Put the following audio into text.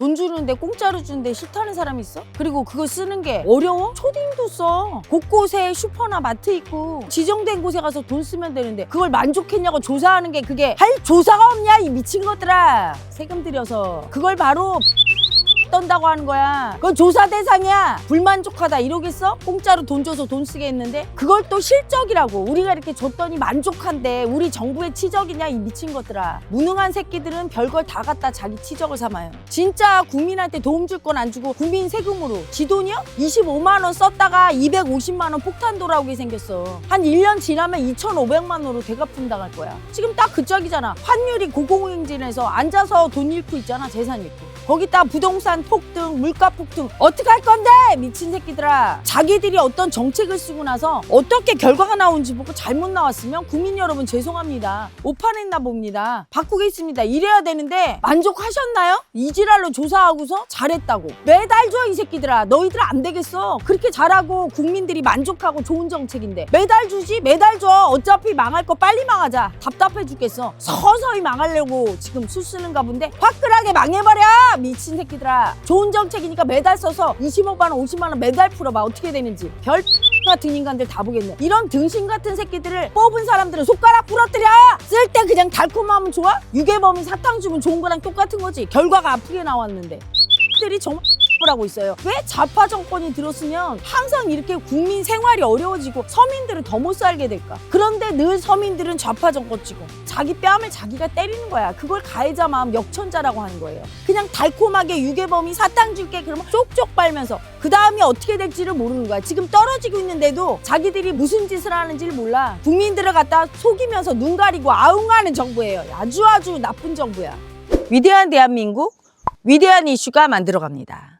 돈 주는데 공짜로 주는데 싫다는 사람이 있어? 그리고 그거 쓰는 게 어려워? 초딩도 써. 곳곳에 슈퍼나 마트 있고 지정된 곳에 가서 돈 쓰면 되는데 그걸 만족했냐고 조사하는 게 그게 할 조사가 없냐 이 미친 것들아. 세금 들여서 그걸 바로 떤다고 하는 거야. 그건 조사 대상이야. 불만족하다 이러겠어? 공짜로 돈 줘서 돈 쓰게 했는데 그걸 또 실적이라고. 우리가 이렇게 줬더니 만족한데 우리 정부의 치적이냐 이 미친 것들아. 무능한 새끼들은 별걸 다 갖다 자기 치적을 삼아요. 진짜 국민한테 도움 줄 건 안 주고 국민 세금으로 지 돈이요? 25만 원 썼다가 250만 원 폭탄 돌아오게 생겼어. 한 1년 지나면 2,500만 원으로 되갚음 당할 거야. 지금 딱 그 짝이잖아. 환율이 고공행진해서 앉아서 돈 잃고 있잖아. 재산 잃고. 거기다 부동산 폭등, 물가 폭등 어떻게 할 건데? 미친 새끼들아. 자기들이 어떤 정책을 쓰고 나서 어떻게 결과가 나온지 보고 잘못 나왔으면 국민 여러분 죄송합니다. 오판했나 봅니다. 바꾸겠습니다. 이래야 되는데 만족하셨나요? 이지랄로 조사하고서 잘했다고. 매달 줘 이 새끼들아. 너희들 안 되겠어. 그렇게 잘하고 국민들이 만족하고 좋은 정책인데. 매달 주지 매달 줘. 어차피 망할 거 빨리 망하자. 답답해 죽겠어. 서서히 망하려고 지금 수 쓰는가 본데. 화끈하게 망해버려 미친 새끼들아. 좋은 정책이니까 매달 써서 25만 원 50만 원 매달 풀어봐. 어떻게 되는지. 별 같은 인간들 다 보겠네. 이런 등신 같은 새끼들을 뽑은 사람들은 손가락 부러뜨려! 쓸 때 그냥 달콤하면 좋아? 유괴범이 사탕 주면 좋은 거랑 똑같은 거지. 결과가 아프게 나왔는데 들이 정말 하고 있어요. 왜 좌파 정권이 들었으면 항상 이렇게 국민 생활이 어려워지고 서민들은 더 못 살게 될까? 그런데 늘 서민들은 좌파 정권 찍고 자기 뺨을 자기가 때리는 거야. 그걸 가해자 마음 역천자라고 하는 거예요. 그냥 달콤하게 유괴범이 사탕 줄게 그러면 쪽쪽 빨면서 그 다음이 어떻게 될지를 모르는 거야. 지금 떨어지고 있는데도 자기들이 무슨 짓을 하는지를 몰라. 국민들을 갖다 속이면서 눈 가리고 아웅하는 정부예요. 아주 아주 나쁜 정부야. 위대한 대한민국, 위대한 이슈가 만들어갑니다.